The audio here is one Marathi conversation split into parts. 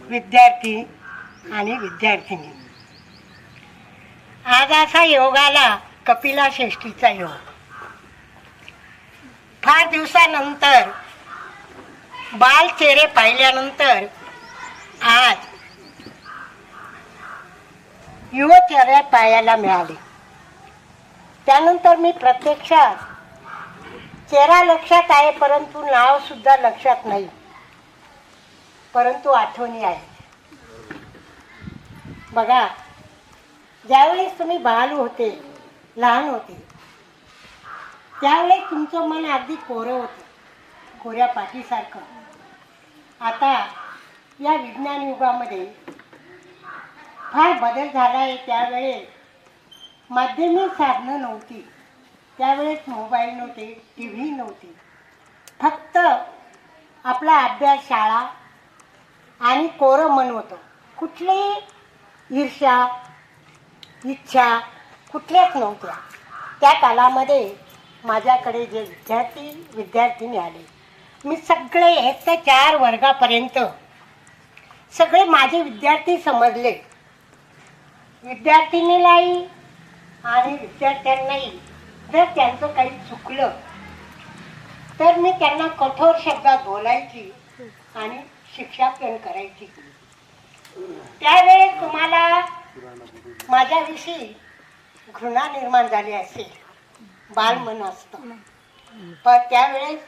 विद्यार्थी आणि विद्यार्थिनी. आज असा योग आला कपिला षष्टीचा योग. फार दिवसानंतर बाल चेहरे पाहिल्यानंतर आज युव चेहरे पाहायला मिळाले. त्यानंतर मी प्रत्यक्षात चेहरा लक्षात आहे परंतु नाव सुद्धा लक्षात नाही. परंतु आठवणी आहे बघा ज्यावेळेस तुम्ही बाल होते लहान होते त्यावेळेस तुमचं मन अगदी कोरं होतं कोऱ्या पाठीसारखं. आता या विज्ञान युगामध्ये फार बदल झाला आहे त्यावेळेस. माध्यमिक साधनं नव्हती. त्यावेळेस मोबाईल नव्हते टी व्ही नव्हती. फक्त आपला अभ्यास शाळा आणि कोरं मन होतं. कुठलीही ईर्ष्या इच्छा कुठल्याच नव्हत्या. त्या कालामध्ये माझ्याकडे जे विद्यार्थी विद्यार्थिनी आले मी सगळे एक ते चार वर्गापर्यंत सगळे माझे विद्यार्थी समजले. विद्यार्थिनीलाही आणि विद्यार्थ्यांनाही. जर त्यांचं काही चुकलं तर मी त्यांना कठोर शब्दात बोलायची आणि शिक्षा पण करायची. त्यावेळेस तुम्हाला माझ्याविषयी घृणा निर्माण झाली असेल. बालमन असतं पण त्यावेळेस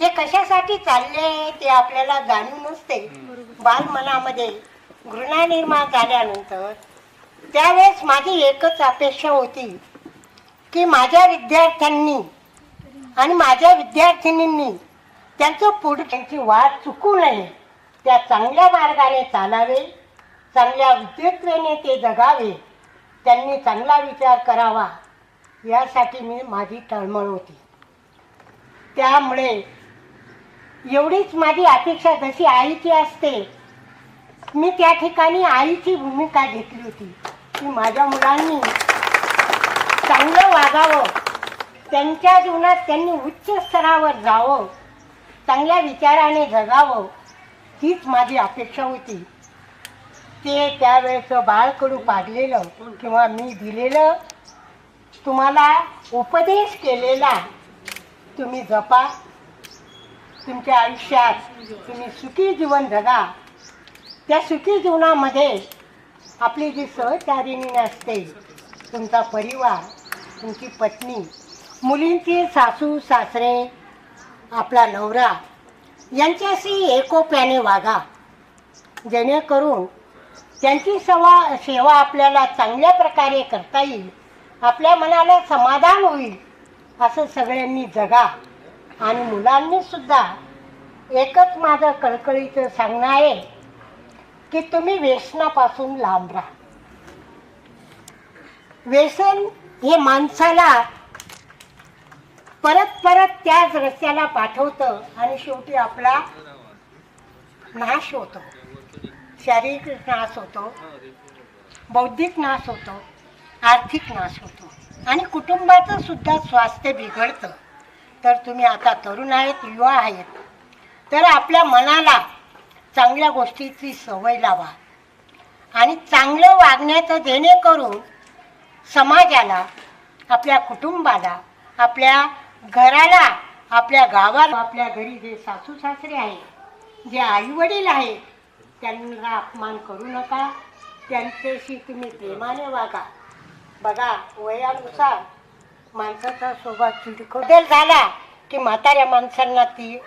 हे कशासाठी चालले ते आपल्याला जाणीव नसते. बालमनामध्ये घृणा निर्माण झाल्यानंतर त्यावेळेस माझी एकच अपेक्षा होती की माझ्या विद्यार्थ्यांनी आणि माझ्या विद्यार्थिनींनी त्यांचं पुढे त्यांची वाट चुकू नये. त्या चांगल्या मार्गाने चालावे चांगल्या विद्युत्वेने ते जगावे त्यांनी चांगला विचार करावा यासाठी मी माझी तळमळ होती. त्यामुळे एवढीच माझी अपेक्षा जशी आईची असते मी त्या ठिकाणी आईची भूमिका घेतली होती. की माझ्या मुलांनी चांगलं वागावं त्यांच्या जीवनात त्यांनी उच्च स्तरावर जावं चांगल्या विचाराने जगावं हीच माझी अपेक्षा होती. ते त्यावेळेचं बाळकडू पाडलेलं किंवा मी दिलेलं तुम्हाला उपदेश केलेला तुम्ही जपा. तुमच्या आयुष्यात तुम्ही सुखी जीवन जगा. त्या सुखी जीवनामध्ये आपली जी सहचारिणी असते तुमचा परिवार तुमची पत्नी मुलींची सासू सासरे आपला नवरा यांच्याशी एकोप्याने वागा. जेणेकरून त्यांची सेवा सेवा आपल्याला चांगल्या प्रकारे करता येईल. आपल्या मनाला समाधान होईल असं सगळ्यांनी जगा. आणि मुलांनी सुद्धा एकच माझं कळकळीचं सांगणं आहे की तुम्ही व्यसनापासून लांब राहा. व्यसन हे माणसाला परत परत त्याच रस्त्याला पाठवतं आणि शेवटी आपला नाश होतो. शारीरिक नाश होतो. बौद्धिक नाश होतो. आर्थिक नाश होतो. आणि कुटुंबाचं सुद्धा स्वास्थ्य बिघडतं. तर तुम्ही आता तरुण आहेत युवा आहेत. तर आपल्या मनाला चांगल्या गोष्टीची सवय लावा. आणि चांगलं वागण्याचं जेणेकरून समाजाला आपल्या कुटुंबाला आपल्या घराला आपल्या गावाला आपल्या घरी जे सासू सासरे आहे जे आईवडील आहेत त्यांना अपमान करू नका. त्यांच्याशी तुम्ही प्रेमाने वागा. बघा वयानुसार माणसाचा स्वभाव चिडखोडेल झाला की म्हाताऱ्या माणसांना ती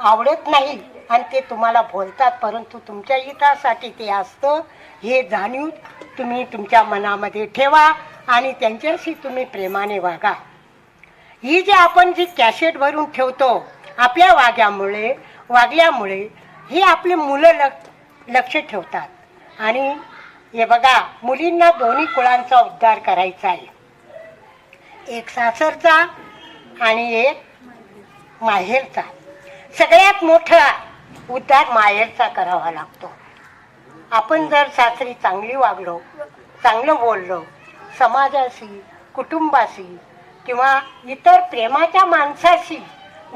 आवडत नाही आणि ते तुम्हाला बोलतात परंतु तुमच्या हितासाठी ते असतं. हे जाणीव तुम्ही तुमच्या मनामध्ये ठेवा आणि त्यांच्याशी तुम्ही प्रेमाने वागा. ही जी आपण जी कॅसेट भरून ठेवतो आपल्या वाग्यामुळे वागल्यामुळे ही आपली मुलं लक्ष लक्ष ठेवतात. आणि हे बघा मुलींना दोन्ही कुळांचा उद्धार करायचा आहे. एक सासरचा आणि एक माहेरचा. सगळ्यात मोठा उद्धार माहेरचा करावा लागतो. आपण जर सासरी चांगली वागलो चांगलं बोललो समाजाशी कुटुंबाशी किंवा इतर प्रेमाच्या माणसाशी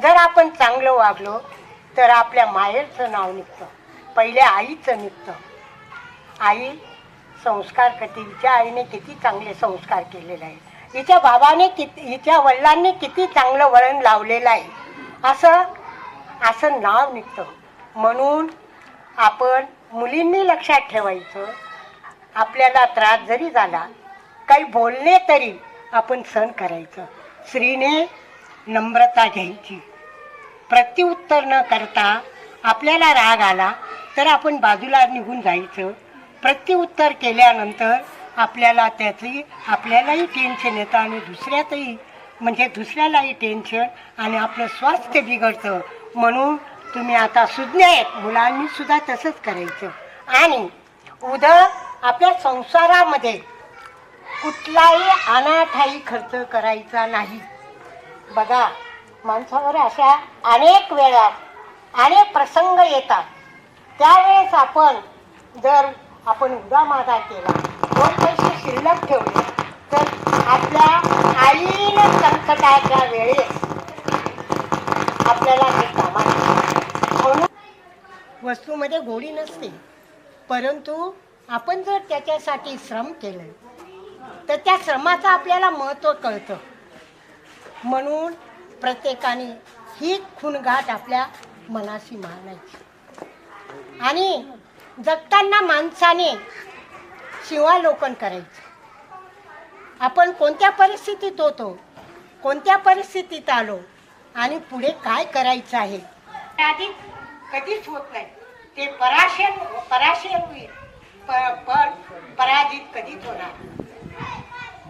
जर आपण चांगलं वागलो तर आपल्या मायेचं नाव निघतं. पहिले आईचं निघतं. आई संस्कार करते. हिच्या आईने किती चांगले संस्कार केलेले आहे हिच्या बाबाने किती हिच्या वडिलांनी किती चांगलं वळण लावलेलं आहे. असं असं नाव निघतं. म्हणून आपण मुलींनी लक्षात ठेवायचं. आपल्याला त्रास जरी झाला काही बोलणे तरी आपण सहन करायचं. स्त्रीने नम्रता घ्यायची. प्रत्युत्तर न करता आपल्याला राग आला तर आपण बाजूला निघून जायचं. प्रत्युत्तर केल्यानंतर आपल्याला त्याची आपल्यालाही टेन्शन येतं आणि दुसऱ्यातही म्हणजे दुसऱ्यालाही टेन्शन आणि आपलं स्वास्थ्य बिघडतं. म्हणून तुम्ही आता सुज्ञ आहेत. मुलांनीसुद्धा तसंच करायचं. आणि उद्या आपल्या संसारामध्ये कुठलाही अनाठाई खर्च करायचा नाही. बघा माणसावर अशा अनेक वेळा अनेक प्रसंग येतात. त्यावेळेस आपण जर आपण उदामादा केला दोन पैसे शिल्लक ठेवले तर आपल्या आईनं संकटाच्या वेळेस आपल्याला ते कामात म्हणून वस्तूमध्ये गोडी नसते. परंतु आपण जर त्याच्यासाठी श्रम केलं तर त्या श्रमाचं आपल्याला महत्त्व कळतं. म्हणून प्रत्येकाने ही खूणगाठ आपल्या मनाशी मानायची आणि जगताना माणसाने शिवालोकन करायचं. आपण कोणत्या परिस्थितीत होतो कोणत्या परिस्थितीत आलो आणि पुढे काय करायचं आहे आधी कधीच होत नाही. ते पराशय पराशय होईल. पण पराजित कधीच होणार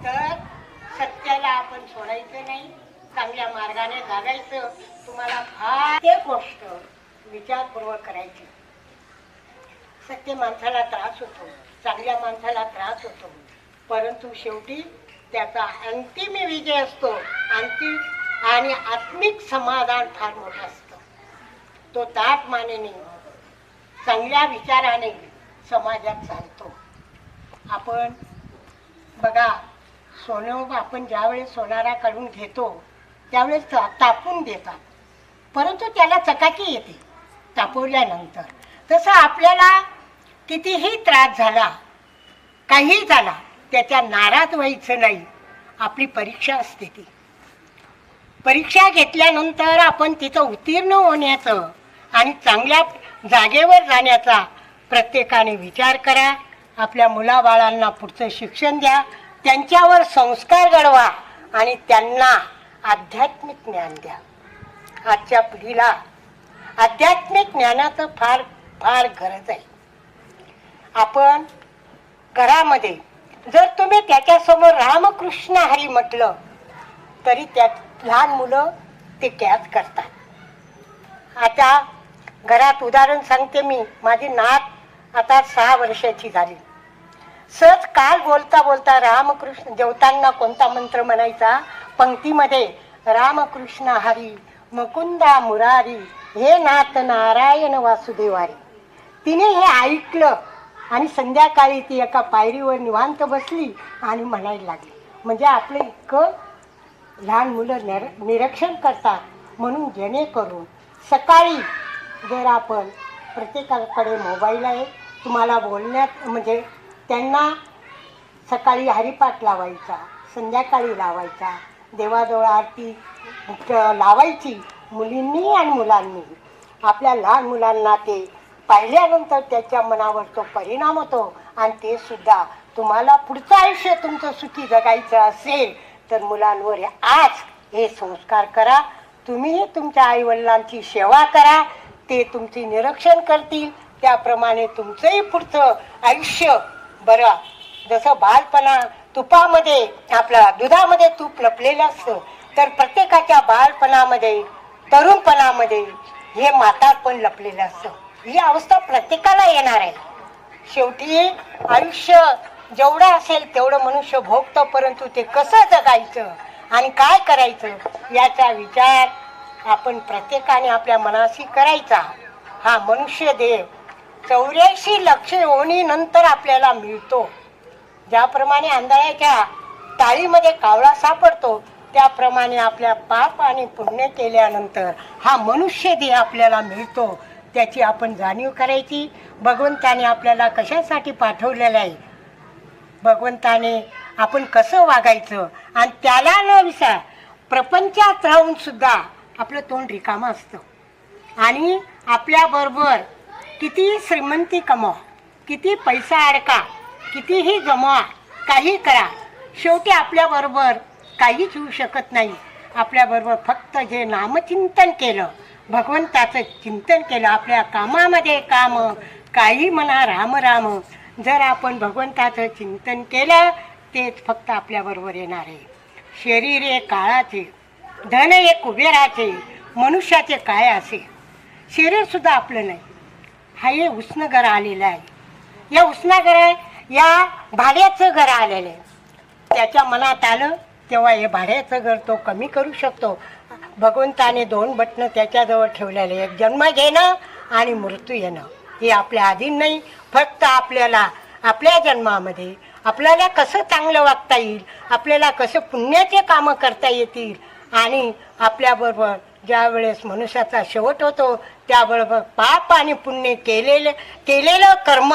तर सत्याला आपण सोडायचं नाही चांगल्या मार्गाने जागायचं. तुम्हाला फार ते गोष्ट विचारपूर्वक करायची. सत्य माणसाला त्रास होतो चांगल्या माणसाला त्रास होतो. परंतु शेवटी त्याचा अंतिम विजय असतो. अंतिम आणि आत्मिक समाधान फार मोठं असतं. तो ताट मानेने चांगल्या विचाराने समाजात चालतो. आपण बघा सोनं आपण ज्यावेळेस सोनाराकडून घेतो त्यावेळेस तापून देतात. परंतु त्याला चकाकी येते तापवल्यानंतर. तसं आपल्याला कितीही त्रास झाला काही झाला त्याच्या नाराज व्हायचं नाही. आपली परीक्षा असते ती. परीक्षा घेतल्यानंतर आपण तिथं उत्तीर्ण होण्याचं आणि चांगल्या जागेवर जाण्याचा प्रत्येकाने विचार करा. आपल्या मुलाबाळांना पुढचं शिक्षण द्या. त्यांच्यावर संस्कार घडवा आणि त्यांना आध्यात्मिक ज्ञान द्या. आजच्या पिढीला आध्यात्मिक ज्ञानाचं फार फार गरज आहे. आपण घरामध्ये जर तुम्ही त्याच्यासमोर रामकृष्ण हरी म्हटलं तरी त्यात लहान मुलं ते कॅच करतात. आता घरात उदाहरण सांगते मी. माझी नात आता सहा वर्षाची झाली. सहज काल बोलता बोलता रामकृष्ण जेवताना कोणता मंत्र म्हणायचा? पंक्तीमध्ये रामकृष्ण हरी मुकुंदा मुरारी हे नाथ नारायण वासुदेवारी. तिने हे ऐकलं आणि संध्याकाळी ती एका पायरीवर निवांत बसली आणि म्हणायला लागली. म्हणजे आपलं इतकं लहान मुलं निर निरीक्षण करतात म्हणून जेणेकरून सकाळी जर आपण प्रत्येकाकडे मोबाईल आहे तुम्हाला बोलण्यात म्हणजे त्यांना सकाळी हरिपाठ लावायचा संध्याकाळी लावायचा देवाजवळ आरती लावायची मुलींनी आणि मुलांनी. आपल्या लहान मुलांना ते पाहिल्यानंतर त्याच्या मनावर तो परिणाम होतो आणि ते सुद्धा तुम्हाला पुढचं आयुष्य तुमचं सुखी जगायचं असेल तर मुलांवर आज हे संस्कार करा. तुम्ही तुमच्या आईवडिलांची सेवा करा. ते तुमचे निरीक्षण करतील. त्याप्रमाणे तुमचंही पुढचं आयुष्य बरं जसं बालपणा तुपामध्ये आपला दुधामध्ये तूप लपलेलं असतं तर प्रत्येकाच्या बालपणामध्ये तरुणपणामध्ये हे म्हातारपण लपलेलं असतं. ही अवस्था प्रत्येकाला येणार आहे. शेवटी आयुष्य जेवढं असेल तेवढं मनुष्य भोगतं परंतु ते कसं जगायचं आणि काय करायचं याचा विचार आपण प्रत्येकाने आपल्या मनाशी करायचा. हा मनुष्य देव चौऱ्याऐंशी लक्ष नंतर आपल्याला मिळतो. ज्याप्रमाणे आंधळ्याच्या टाळीमध्ये कावळा सापडतो त्याप्रमाणे आपल्या पाप आणि पुण्य केल्यानंतर हा मनुष्य देह आपल्याला मिळतो. त्याची आपण जाणीव करायची. भगवंताने आपल्याला कशासाठी पाठवलेलं आहे? भगवंताने आपण कसं वागायचं? आणि त्याला न विचार प्रपंचात राहून सुद्धा आपलं तोंड रिकामं असतं. आणि आपल्याबरोबर किती श्रीमंती कमवा किती पैसा अडका कितीही जमवा काही करा. शेवटी आपल्याबरोबर काहीच होऊ शकत नाही. आपल्याबरोबर फक्त जे नामचिंतन केलं भगवंताचं चिंतन केलं आपल्या कामामध्ये काम काही म्हणा राम राम. जर आपण भगवंताचं चिंतन केलं तेच फक्त आपल्याबरोबर येणार आहे. शरीर हे काळाचे धन हे कुबेराचे मनुष्याचे काय असे शरीरसुद्धा आपलं नाही. हा हे उष्ण घर आलेलं आहे. या उष्ण घर या भाड्याचं घर आलेलं आहे. त्याच्या मनात आलं तेव्हा हे भाड्याचं घर तो कमी करू शकतो. भगवंताने दोन बटणं त्याच्याजवळ ठेवलेले एक जन्म घेणं आणि मृत्यू येणं. हे आपल्या अधीन नाही फक्त आपल्याला आपल्या जन्मामध्ये आपल्याला कसं चांगलं वागता येईल आपल्याला कसं पुण्याचे कामं करता येतील आणि आपल्याबरोबर ज्या वेळेस मनुष्याचा शेवट होतो त्याबरोबर पाप आणि पुण्य केलेले केलेलं कर्म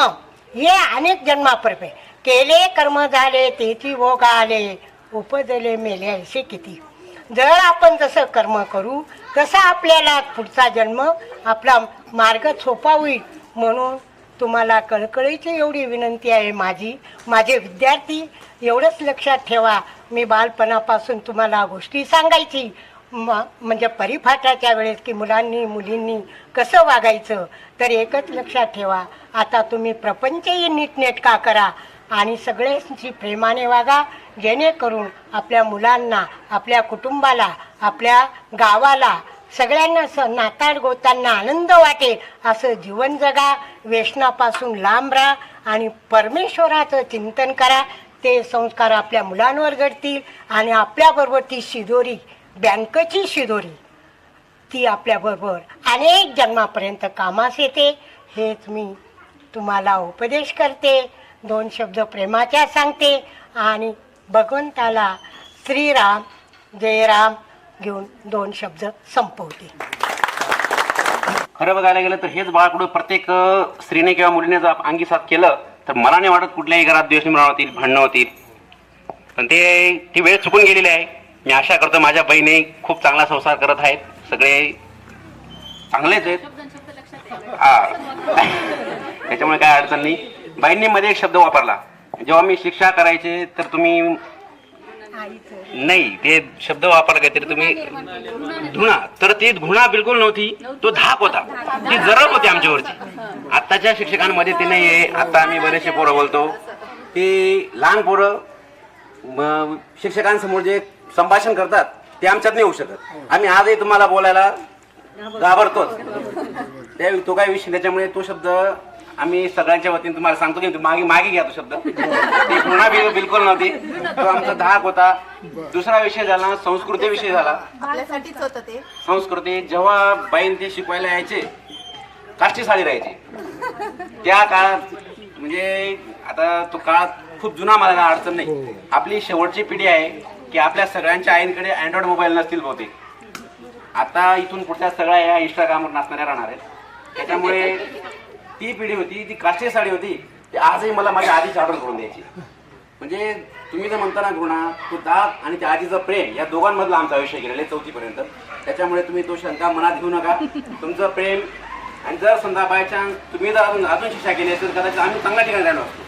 हे अनेक जन्मापर्यंत. केले कर्म झाले तेची भोग आले उपजले मेले असे किती. जर आपण जसं कर्म करू तसा आपल्याला पुढचा जन्म आपला मार्ग सोपा होईल. म्हणून तुम्हाला कळकळीची एवढी विनंती आहे माझी. माझे विद्यार्थी एवढंच लक्षात ठेवा. मी बालपणापासून तुम्हाला गोष्टी सांगायची. म म्हणजे परिपाठाच्या वेळेस की मुलांनी मुलींनी कसं वागायचं तर एकच लक्षात ठेवा आता तुम्ही प्रपंचही नीटनेटका करा आणि सगळ्यांशी प्रेमाने वागा जेणेकरून आपल्या मुलांना आपल्या कुटुंबाला आपल्या गावाला सगळ्यांना स नाताळ गोतांना आनंद वाटेल असं जीवन जगा व्यसनापासून लांब राहा आणि परमेश्वराचं चिंतन करा. ते संस्कार आपल्या मुलांवर घडतील आणि आपल्याबरोबर ती शिदोरी बँकेची शिदोरी. ती आपल्याबरोबर अनेक जन्मापर्यंत कामास येते. हेच मी तुम्हाला उपदेश करते. दोन शब्द प्रेमाच्या सांगते. आणि भगवंताला श्रीराम जयराम घेऊन दोन शब्द संपवते. खरं बघायला गेलं तर हेच बाळकडं प्रत्येक स्त्रीने किंवा मुलीने जर अंगीसात केलं तर मला नाही वाटत कुठल्याही घरात द्वेष निर्माण होतील भांडणं होतील. पण ते ती वेळ चुकून गेलेली आहे. मी आशा करतो माझ्या बहिणी खूप चांगला संसार करत आहेत. सगळे चांगलेच आहेत. हा. त्याच्यामुळे काय अडचण नाही. बहिणीमध्ये एक शब्द वापरला. जेव्हा मी शिक्षा करायचे तर तुम्ही नाही ते शब्द वापरला काहीतरी तुम्ही धुणा. तर ती घुणा बिलकुल नव्हती. तो धाक होता. ती जरब होती आमच्यावरती आत्ताच्या शिक्षकांमध्ये ते नाही आहे आता आम्ही बरेचसे पोरं बोलतो. ते लहान पोरं शिक्षकांसमोर जे संभाषण करतात ते आमच्यात नाही होऊ शकत. आम्ही आजही तुम्हाला बोलायला घाबरतोच. त्या तो काय विषय त्याच्यामुळे तो शब्द आम्ही सगळ्यांच्या वतीने तुम्हाला सांगतो की मागे मागे घ्या तो शब्द. ती पुन्हा बिल- बिलकुल नव्हती. तो आमचा धाक होता. दुसरा विषय झाला संस्कृती विषय झाला. संस्कृती जेव्हा बाईन ते शिकवायला यायचे काष्टी साडी राहायची. त्या काळात म्हणजे आता तो काळ खूप जुना मला अडचण नाही. आपली शेवटची पिढी आहे. की आपल्या सगळ्यांच्या आईंकडे अँड्रॉइड मोबाईल नसतील बहुतेक. आता इथून पुढच्या सगळ्या या इंस्टाग्रामवर नाचणाऱ्या राहणार आहेत. त्याच्यामुळे ती पिढी होती ती काष्टी साडी होती ती आजही मला माझ्या आधीची ऑर्डर करून द्यायची. म्हणजे तुम्ही जर म्हणता ना गुणा तो दात आणि त्या आजीचं प्रेम या दोघांमधलं आमचं आयुष्य गेलेलं आहे चौथीपर्यंत. त्याच्यामुळे तुम्ही तो शंका मनात घेऊ नका. तुमचं प्रेम आणि जर समजा बाय चान्स तुम्ही जर अजून अजून शिक्षा केली असेल कदाचित आम्ही चांगल्या ठिकाणी राहिलो असतो.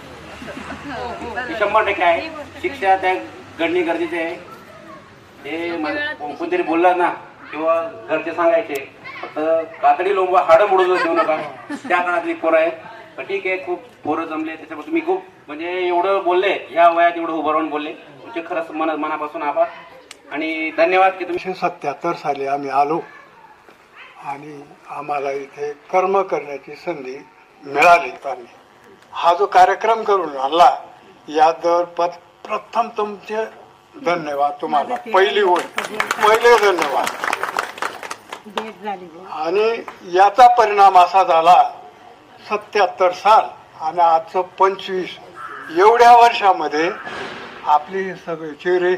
शंभर टक्के आहे. शिक्षा त्या घडणे गरजेचे आहे. ते कोणतरी बोललं ना किंवा घरचे सांगायचे फक्त कातडी लोंबा हाडं मोडून देऊ नका. त्या काळातली पोरं आहेत. पण ठीक आहे खूप पोरं जमले. त्याच्यामुळे तुम्ही खूप म्हणजे एवढं बोलले या वयात एवढं उभं राहून बोलले. तुमचे खरंच मन मनापासून आभार. आणि धन्यवाद की तुम्ही सत्याहत्तर साली आम्ही आलो. आणि आम्हाला इथे कर्म करण्याची संधी मिळाली आम्ही. हा जो कार्यक्रम करून आणला यादर पद प्रथम तुमचे धन्यवाद तुम्हाला. पहिली ओळ पहिले धन्यवाद. हो. आणि याचा परिणाम असा झाला सत्याहत्तर साल आणि आजचं पंचवीस. एवढ्या वर्षामध्ये आपली सगळे चेहरे